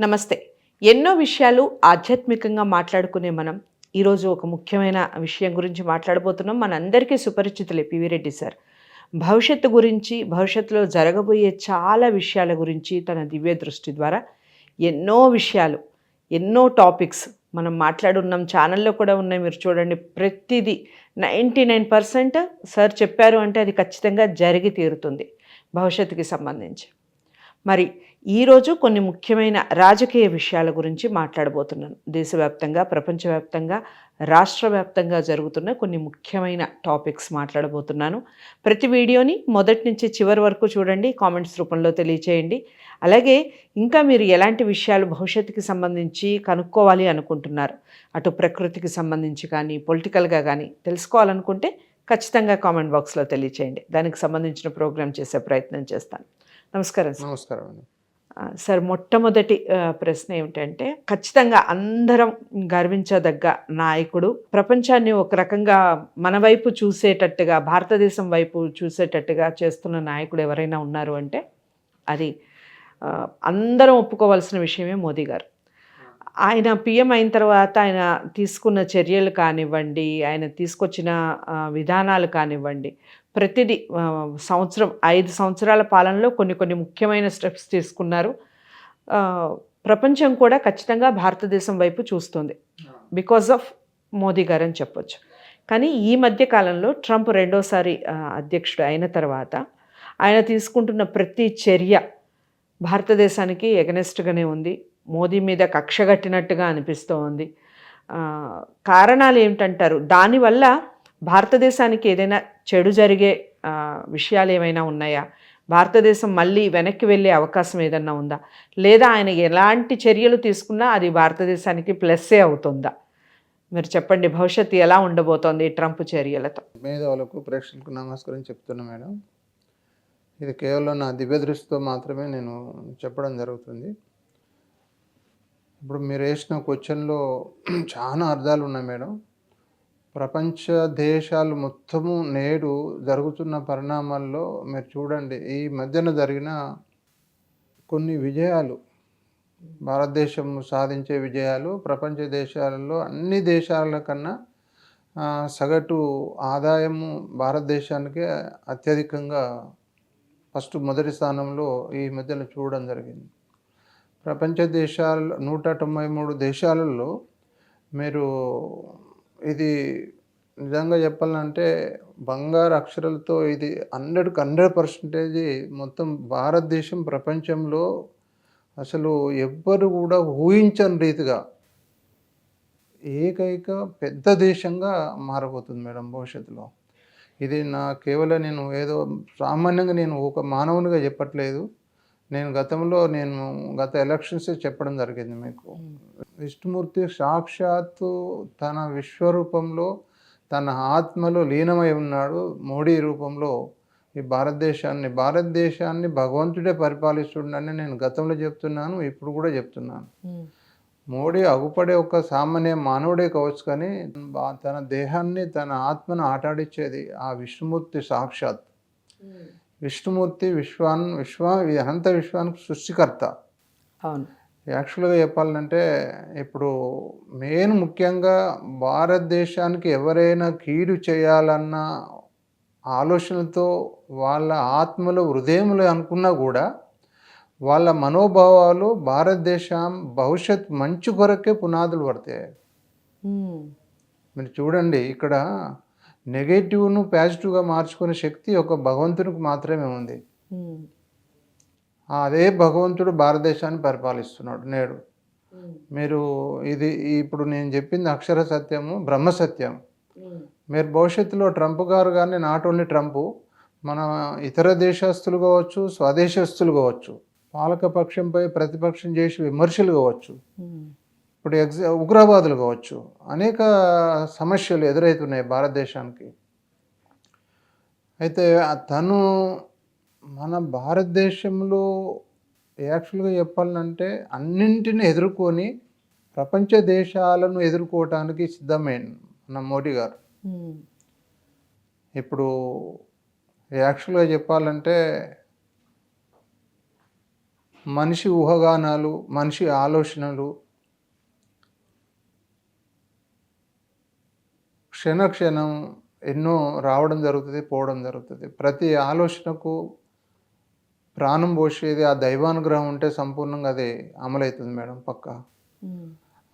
నమస్తే. ఎన్నో విషయాలు ఆధ్యాత్మికంగా మాట్లాడుకునే మనం. ఈరోజు ఒక ముఖ్యమైన విషయం గురించి మాట్లాడబోతున్నాం. మనందరికీ సుపరిచితులే పివి రెడ్డి సార్. భవిష్యత్తు గురించి భవిష్యత్తులో జరగబోయే చాలా విషయాల గురించి తన దివ్య దృష్టి ద్వారా ఎన్నో విషయాలు ఎన్నో టాపిక్స్ మనం మాట్లాడున్నాం. ఛానల్లో కూడా ఉన్నాయి. మీరు చూడండి ప్రతిదీ నైంటీ నైన్ పర్సెంట్ సార్ చెప్పారు అంటే అది ఖచ్చితంగా జరిగి తీరుతుంది భవిష్యత్తుకి సంబంధించి. మరి ఈరోజు కొన్ని ముఖ్యమైన రాజకీయ విషయాల గురించి మాట్లాడబోతున్నాను. దేశవ్యాప్తంగా ప్రపంచవ్యాప్తంగా రాష్ట్ర వ్యాప్తంగా జరుగుతున్న కొన్ని ముఖ్యమైన టాపిక్స్ మాట్లాడబోతున్నాను. ప్రతి వీడియోని మొదటి నుంచి చివరి వరకు చూడండి కామెంట్స్ రూపంలో తెలియచేయండి. అలాగే ఇంకా మీరు ఎలాంటి విషయాలు భవిష్యత్తుకి సంబంధించి కనుక్కోవాలి అనుకుంటున్నారు అటు ప్రకృతికి సంబంధించి కానీ పొలిటికల్గా కానీ తెలుసుకోవాలనుకుంటే ఖచ్చితంగా కామెంట్ బాక్స్లో తెలియచేయండి. దానికి సంబంధించిన ప్రోగ్రామ్ చేసే ప్రయత్నం చేస్తాను. నమస్కారం నమస్కారం అండి. సార్ మొట్టమొదటి ప్రశ్న ఏమిటంటే ఖచ్చితంగా అందరం గర్వించదగ్గ నాయకుడు. ప్రపంచాన్ని ఒక రకంగా మన వైపు చూసేటట్టుగా భారతదేశం వైపు చూసేటట్టుగా చేస్తున్న నాయకుడు ఎవరైనా ఉన్నారు అంటే అది అందరం ఒప్పుకోవాల్సిన విషయమే మోదీ గారు. ఆయన పిఎం అయిన తర్వాత ఆయన తీసుకున్న చర్యలు కానివ్వండి ఆయన తీసుకొచ్చిన విధానాలు కానివ్వండి ప్రతిదీ సంవత్సరం ఐదు సంవత్సరాల పాలనలో కొన్ని కొన్ని ముఖ్యమైన స్టెప్స్ తీసుకున్నారు. ప్రపంచం కూడా ఖచ్చితంగా భారతదేశం వైపు చూస్తుంది. బికాజ్ ఆఫ్ మోదీ గారు అని చెప్పొచ్చు. కానీ ఈ మధ్య కాలంలో ట్రంప్ రెండోసారి అధ్యక్షుడు అయిన తర్వాత ఆయన తీసుకుంటున్న ప్రతి చర్య భారతదేశానికి ఎగనెస్ట్గానే ఉంది. మోదీ మీద కక్ష కట్టినట్టుగా అనిపిస్తూ ఉంది కారణాలు ఏమిటంటారు? దానివల్ల భారతదేశానికి ఏదైనా చెడు జరిగే విషయాలు ఏమైనా ఉన్నాయా? భారతదేశం మళ్ళీ వెనక్కి వెళ్ళే అవకాశం ఏదన్నా ఉందా? లేదా ఆయన ఎలాంటి చర్యలు తీసుకున్నా అది భారతదేశానికి ప్లస్సే అవుతుందా? మీరు చెప్పండి భవిష్యత్తు ఎలా ఉండబోతోంది ట్రంప్ చర్యలతో? మేధావులకు ప్రేక్షకులకు నమస్కారం చెప్తున్నా మేడం. ఇది కేవలం నా దివ్య దృష్టితో మాత్రమే నేను చెప్పడం జరుగుతుంది. ఇప్పుడు మీరు వేసిన క్వశ్చన్లో చాలా అర్థాలు ఉన్నాయి మేడం. ప్రపంచ దేశాలు మొత్తము నేడు జరుగుతున్న పరిణామాల్లో మీరు చూడండి ఈ మధ్యన జరిగిన కొన్ని విజయాలు భారతదేశం సాధించే విజయాలు ప్రపంచ దేశాలలో అన్ని దేశాల కన్నా సగటు ఆదాయము భారతదేశానికే అత్యధికంగా ఫస్ట్ మొదటి స్థానంలో ఈ మధ్యన చూడడం జరిగింది. ప్రపంచ దేశాల్లో నూట తొంభై మూడు దేశాలలో మీరు ఇది నిజంగా చెప్పాలంటే బంగారు అక్షరాలతో ఇది హండ్రెడ్కి హండ్రెడ్ పర్సెంటేజ్ మొత్తం భారతదేశం ప్రపంచంలో అసలు ఎవ్వరు కూడా ఊహించని రీతిగా ఏకైక పెద్ద దేశంగా మారబోతుంది మేడం భవిష్యత్తులో. ఇది నా కేవలం నేను ఏదో సామాన్యంగా నేను ఒక మానవునిగా చెప్పట్లేదు. నేను గతంలో నేను గత ఎలక్షన్స్ చెప్పడం జరిగింది మీకు. విష్ణుమూర్తి సాక్షాత్తు తన విశ్వరూపంలో తన ఆత్మలో లీనమై ఉన్నాడు. మోడీ రూపంలో ఈ భారతదేశాన్ని భారతదేశాన్ని భగవంతుడే పరిపాలిస్తుండని నేను గతంలో చెప్తున్నాను ఇప్పుడు కూడా చెప్తున్నాను. మోడీ అగుపడే ఒక సామాన్య మానవుడే కావచ్చు కానీ తన దేహాన్ని తన ఆత్మను ఆటాడిచ్చేది ఆ విష్ణుమూర్తి సాక్షాత్. విష్ణుమూర్తి విశ్వాన్ విశ్వ అనంత విశ్వానికి సృష్టికర్త. అవును. యాక్చువల్గా చెప్పాలంటే ఇప్పుడు మెయిన్ ముఖ్యంగా భారతదేశానికి ఎవరైనా కీడు చేయాలన్న ఆలోచనతో వాళ్ళ ఆత్మలో హృదయములు అనుకున్నా కూడా వాళ్ళ మనోభావాలు భారతదేశం భవిష్యత్ మంచి కొరకే పునాదులు పడతాయి. మీరు చూడండి ఇక్కడ నెగటివ్ను పాజిటివ్గా మార్చుకునే శక్తి ఒక భగవంతునికి మాత్రమే ఉంది. అదే భగవంతుడు భారతదేశాన్ని పరిపాలిస్తున్నాడు. నేడు మీరు ఇది ఇప్పుడు నేను చెప్పింది అక్షర సత్యము బ్రహ్మ సత్యం మీరు భవిష్యత్తులో ట్రంప్ గారు కానీ నాట్ ఓన్లీ ట్రంప్ మన ఇతర దేశస్తులు కావచ్చు స్వదేశస్తులు కావచ్చు పాలక పక్షంపై ప్రతిపక్షం చేసి విమర్శలు కావచ్చు. ఇప్పుడు ఎగ్జా ఉగ్రవాదులు కావచ్చు అనేక సమస్యలు ఎదురవుతున్నాయి భారతదేశానికి అయితే తను మన భారతదేశంలో యాక్చువల్గా చెప్పాలంటే అన్నింటిని ఎదుర్కొని ప్రపంచ దేశాలను ఎదుర్కోవటానికి సిద్ధమైన మన మోడీ గారు. ఇప్పుడు యాక్చువల్గా చెప్పాలంటే మనిషి ఊహగానాలు మనిషి ఆలోచనలు క్షణ క్షణం ఎన్నో రావడం జరుగుతుంది పోవడం జరుగుతుంది. ప్రతి ఆలోచనకు ప్రాణం పోసేది ఆ దైవానుగ్రహం ఉంటే సంపూర్ణంగా అది అమలవుతుంది మేడం పక్కా.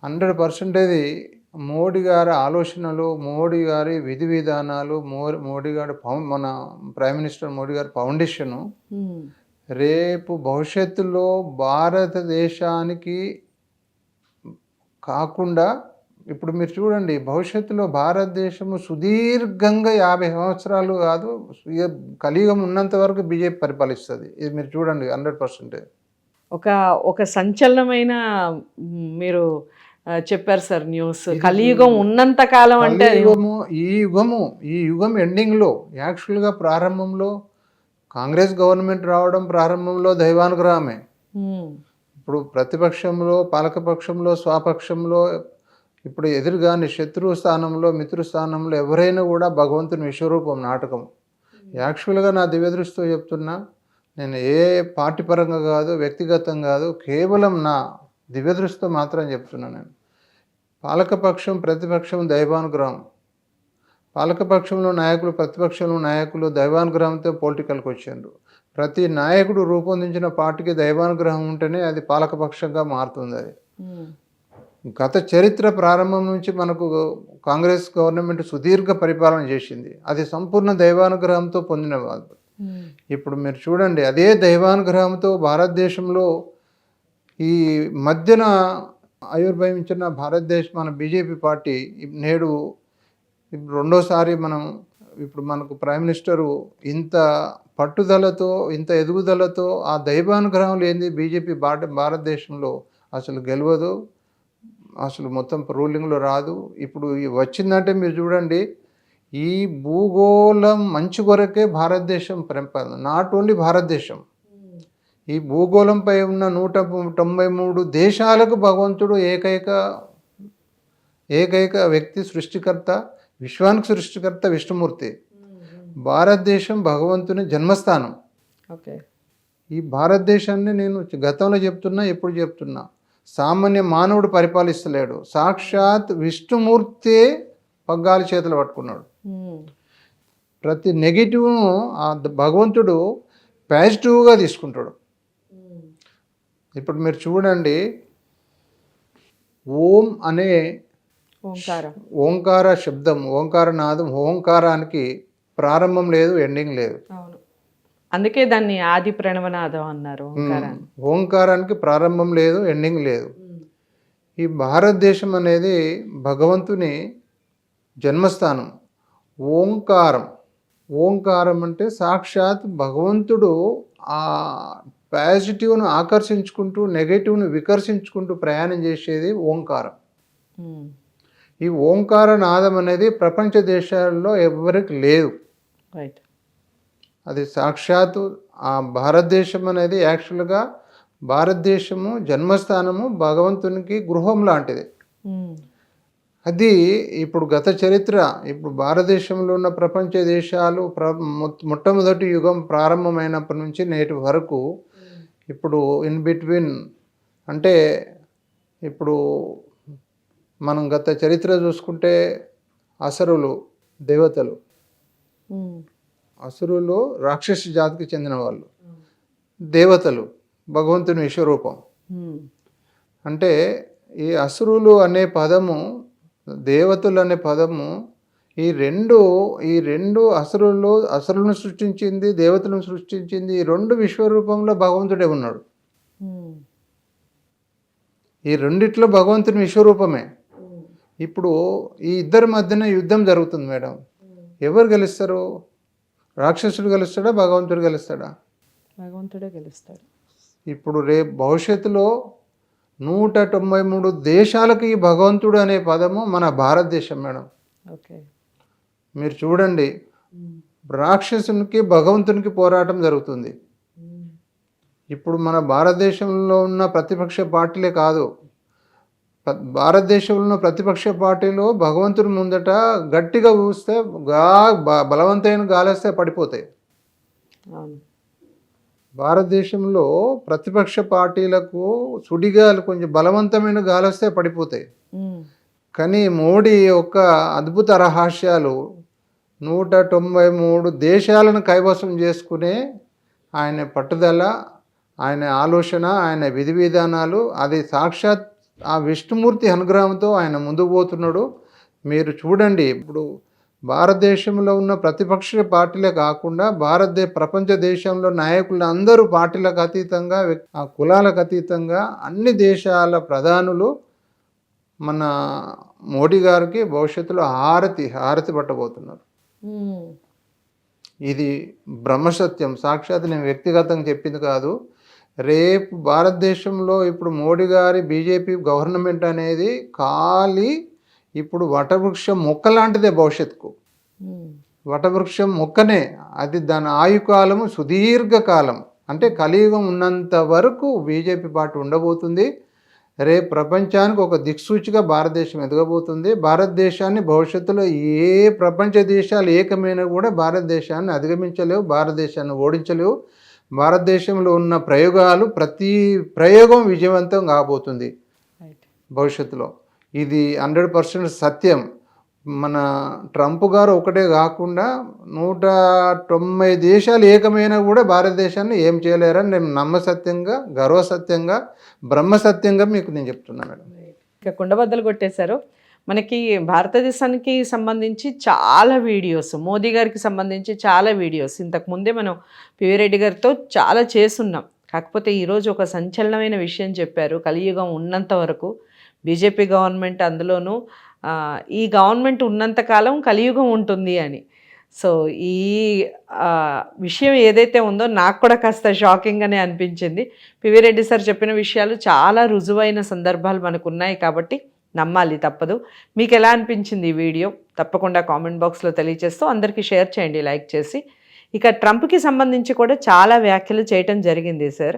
హండ్రెడ్ పర్సెంటేజ్ మోడీ గారి ఆలోచనలు మోడీ గారి విధి విధానాలు మో మోడీ గారి మన ప్రైమ్ మినిస్టర్ మోడీ గారి ఫౌండేషను రేపు భవిష్యత్తులో భారతదేశానికి కాకుండా ఇప్పుడు మీరు చూడండి భవిష్యత్తులో భారతదేశము సుదీర్ఘంగా యాభై సంవత్సరాలు కాదు కలియుగం ఉన్నంత వరకు బీజేపీ పరిపాలిస్తుంది. ఇది మీరు చూడండి హండ్రెడ్ పర్సెంటేజ్ ఒక ఒక సంచలనమైన మీరు చెప్పారు సార్ న్యూస్. కలియుగం ఉన్నంత కాలం అంటే కలియుగము ఈ యుగము ఈ యుగం ఎండింగ్లో యాక్చువల్గా ప్రారంభంలో కాంగ్రెస్ గవర్నమెంట్ రావడం ప్రారంభంలో దైవానుగ్రహమే. ఇప్పుడు ప్రతిపక్షంలో పాలకపక్షంలో స్వపక్షంలో ఇప్పుడు ఎదురుగాని శత్రు స్థానంలో మిత్రు స్థానంలో ఎవరైనా కూడా భగవంతుని విశ్వరూపం నాటకం. యాక్చువల్గా నా దివ్యదృష్టితో చెప్తున్నా నేను ఏ పార్టీ పరంగా కాదు వ్యక్తిగతం కాదు కేవలం నా దివ్యదృష్టితో మాత్రం చెప్తున్నా నేను. పాలకపక్షం ప్రతిపక్షం దైవానుగ్రహం. పాలకపక్షంలో నాయకులు ప్రతిపక్షంలో నాయకులు దైవానుగ్రహంతో పొలిటికల్కి వచ్చారు. ప్రతి నాయకుడు రూపొందించిన పార్టీకి దైవానుగ్రహం ఉంటేనే అది పాలకపక్షంగా మారుతుంది అది. గత చరిత్ర ప్రారంభం నుంచి మనకు కాంగ్రెస్ గవర్నమెంట్ సుదీర్ఘ పరిపాలన చేసింది. అది సంపూర్ణ దైవానుగ్రహంతో పొందిన ఉమ్, ఇప్పుడు మీరు చూడండి అదే దైవానుగ్రహంతో భారతదేశంలో ఈ మధ్యన ఆయుర్భవించిన భారతదేశం మన బీజేపీ పార్టీ నేడు రెండోసారి మనం ఇప్పుడు మనకు ప్రైమ్ మినిస్టరు ఇంత పట్టుదలతో ఇంత ఎదుగుదలతో ఆ దైవానుగ్రహం లేని బీజేపీ భారత భారతదేశంలో అసలు గెలవదు. అసలు మొత్తం రూలింగ్లో రాదు. ఇప్పుడు వచ్చిందంటే మీరు చూడండి ఈ భూగోళం మంచి కొరకే భారతదేశం ప్రపంచ నాట్ ఓన్లీ భారతదేశం. ఈ భూగోళంపై ఉన్న నూట తొంభై మూడు దేశాలకు భగవంతుడు ఏకైక ఏకైక వ్యక్తి సృష్టికర్త విశ్వానికి సృష్టికర్త విష్ణుమూర్తి. భారతదేశం భగవంతుని జన్మస్థానం. ఓకే. ఈ భారతదేశాన్ని నేను గతంలో చెప్తున్నా ఎప్పుడు చెప్తున్నా. సామాన్య మానవుడు పరిపాలిస్తలేడు. సాక్షాత్ విష్ణుమూర్తే పగ్గాలు చేతులు పట్టుకున్నాడు. ప్రతి నెగిటివ్ను ఆ భగవంతుడు పాజిటివ్గా తీసుకుంటాడు. ఇప్పుడు మీరు చూడండి. ఓం అనే ఓంకారం. శబ్దం ఓంకార నాదం ఓంకారానికి ప్రారంభం లేదు ఎండింగ్ లేదు. అందుకే దాన్ని ఆది ప్రణవనాదం అన్నారు ఓంకారానికి ప్రారంభం లేదు ఎండింగ్ లేదు. ఈ భారతదేశం అనేది భగవంతుని జన్మస్థానం. ఓంకారం. ఓంకారం అంటే సాక్షాత్ భగవంతుడు ఆ పాజిటివ్ను ఆకర్షించుకుంటూ నెగటివ్ను వికర్షించుకుంటూ ప్రయాణం చేసేది ఓంకారం. ఈ ఓంకార నాదం అనేది ప్రపంచ దేశాల్లో ఎవరికి లేదు. రైట్ అది సాక్షాత్తు ఆ భారతదేశం అనేది యాక్చువల్గా భారతదేశము జన్మస్థానము భగవంతునికి గృహం లాంటిది. అది ఇప్పుడు గత చరిత్ర ఇప్పుడు భారతదేశంలో ఉన్న ప్రపంచ దేశాలు ప్ర మొ- మొట్టమొదటి యుగం ప్రారంభమైనప్పటి నుంచి నేటి వరకు ఇప్పుడు ఇన్ బిట్వీన్ అంటే ఇప్పుడు మనం గత చరిత్ర చూసుకుంటే అసరులు దేవతలు. అసురులు రాక్షస జాతికి చెందిన వాళ్ళు. దేవతలు భగవంతుని విశ్వరూపం. అంటే ఈ అసురులు అనే పదము దేవతలు అనే పదము ఈ రెండు ఈ రెండు అసురులు అసురులను సృష్టించింది దేవతలను సృష్టించింది ఈ రెండు విశ్వరూపంలో భగవంతుడే ఉన్నాడు. ఈ రెండిట్లో భగవంతుని విశ్వరూపమే. ఇప్పుడు ఈ ఇద్దరి మధ్యన యుద్ధం జరుగుతుంది మేడం. ఎవరు గెలుస్తారు? రాక్షసుడు గెలుస్తాడా భగవంతుడు గెలుస్తాడా? భగవంతుడే గెలుస్తాడు. ఇప్పుడు రేపు భవిష్యత్తులో నూట తొంభై మూడు దేశాలకు ఈ భగవంతుడు అనే పదము మన భారతదేశం మేడం. ఓకే. మీరు చూడండి. రాక్షసునికి భగవంతునికి పోరాటం జరుగుతుంది. ఇప్పుడు మన భారతదేశంలో ఉన్న ప్రతిపక్ష పార్టీలే కాదు. భారతదేశంలో ప్రతిపక్ష పార్టీలు భగవంతుని ముందట గట్టిగా ఊస్తే గా బ- బలవంతమైన గాలేస్తే పడిపోతాయి. భారతదేశంలో ప్రతిపక్ష పార్టీలకు సుడిగాలు కొంచెం బలవంతమైన గాలి వస్తే పడిపోతాయి కానీ మోడీ యొక్క అద్భుత రహస్యాలు నూట తొంభై మూడు దేశాలను కైవసం చేసుకునే ఆయన పట్టుదల ఆయన ఆలోచన ఆయన విధి విధానాలు అది సాక్షాత్ ఆ విష్ణుమూర్తి అనుగ్రహంతో ఆయన ముందుకు పోతున్నాడు. మీరు చూడండి ఇప్పుడు భారతదేశంలో ఉన్న ప్రతిపక్ష పార్టీలే కాకుండా భారతదేశ ప్రపంచ దేశంలో నాయకులు అందరూ పార్టీలకు అతీతంగా ఆ కులాలకు అతీతంగా అన్ని దేశాల ప్రధానులు మన మోడీ గారికి భవిష్యత్తులో హారతి హారతి పట్టబోతున్నారు. ఇది బ్రహ్మసత్యం. సాక్షాత్ నేను వ్యక్తిగతంగా చెప్పింది కాదు. రేపు భారతదేశంలో ఇప్పుడు మోడీ గారి బీజేపీ గవర్నమెంట్ అనేది ఖాళీ ఇప్పుడు వటవృక్షం మొక్క లాంటిదే భవిష్యత్తుకు. వటవృక్షం మొక్కనే అది దాని ఆయుకాలము సుదీర్ఘ కాలం అంటే కలియుగం ఉన్నంత వరకు బీజేపీ పార్టీ ఉండబోతుంది. రేపు ప్రపంచానికి ఒక దిక్సూచిగా భారతదేశం ఎదగబోతుంది. భారతదేశాన్ని భవిష్యత్తులో ఏ ప్రపంచ దేశాలు ఏకమైనా కూడా భారతదేశాన్ని అధిగమించలేవు భారతదేశాన్ని ఓడించలేవు. భారతదేశంలో ఉన్న ప్రయోగాలు ప్రతి ప్రయోగం విజయవంతం కాబోతుంది. భవిష్యత్తులో. ఇది హండ్రెడ్ పర్సెంట్ సత్యం. మన ట్రంప్ గారు ఒకటే కాకుండా నూట తొంభై దేశాలు ఏకమైనా కూడా భారతదేశాన్ని ఏం చేయలేరని నేను నమ్మసత్యంగా గర్వసత్యంగా బ్రహ్మసత్యంగా మీకు నేను చెప్తున్నా మేడం. ఇక కుండబద్దలు కొట్టేశారు. మనకి భారతదేశానికి సంబంధించి చాలా వీడియోస్ మోదీ గారికి సంబంధించి చాలా వీడియోస్. ఇంతకు ముందే మనం పివి రెడ్డి గారితో చాలా చేసున్నాం కాకపోతే ఈరోజు ఒక సంచలనమైన విషయం చెప్పారు. కలియుగం ఉన్నంత వరకు బీజేపీ గవర్నమెంట్ అందులోనూ ఈ గవర్నమెంట్ ఉన్నంతకాలం కలియుగం ఉంటుంది అని. సో ఈ విషయం ఏదైతే ఉందో నాకు కూడా కాస్త షాకింగ్గానే అనిపించింది. పివి రెడ్డి సార్ చెప్పిన విషయాలు చాలా రుజువైన సందర్భాలు మనకు ఉన్నాయి కాబట్టి నమ్మాలి తప్పదు. మీకు ఎలా అనిపించింది ఈ వీడియో? తప్పకుండా కామెంట్ బాక్స్లో తెలియజేస్తూ అందరికీ షేర్ చేయండి లైక్ చేసి. ఇక ట్రంప్కి సంబంధించి కూడా చాలా వ్యాఖ్యలు చేయటం జరిగింది సార్.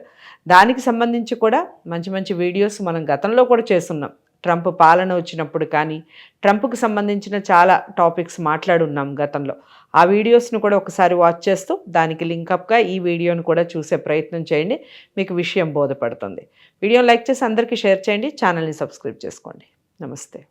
దానికి సంబంధించి కూడా మంచి మంచి వీడియోస్ మనం గతంలో కూడా చేస్తున్నాం. ట్రంప్ పాలన వచ్చినప్పుడు కానీ ట్రంప్కి సంబంధించిన చాలా టాపిక్స్ మాట్లాడున్నాం గతంలో. ఆ వీడియోస్ను కూడా ఒకసారి వాచ్ చేస్తూ దానికి లింకప్గా ఈ వీడియోను కూడా చూసే ప్రయత్నం చేయండి. మీకు విషయం బోధపడుతుంది. వీడియో లైక్ చేసి అందరికీ షేర్ చేయండి. ఛానల్ని సబ్స్క్రైబ్ చేసుకోండి. నమస్తే.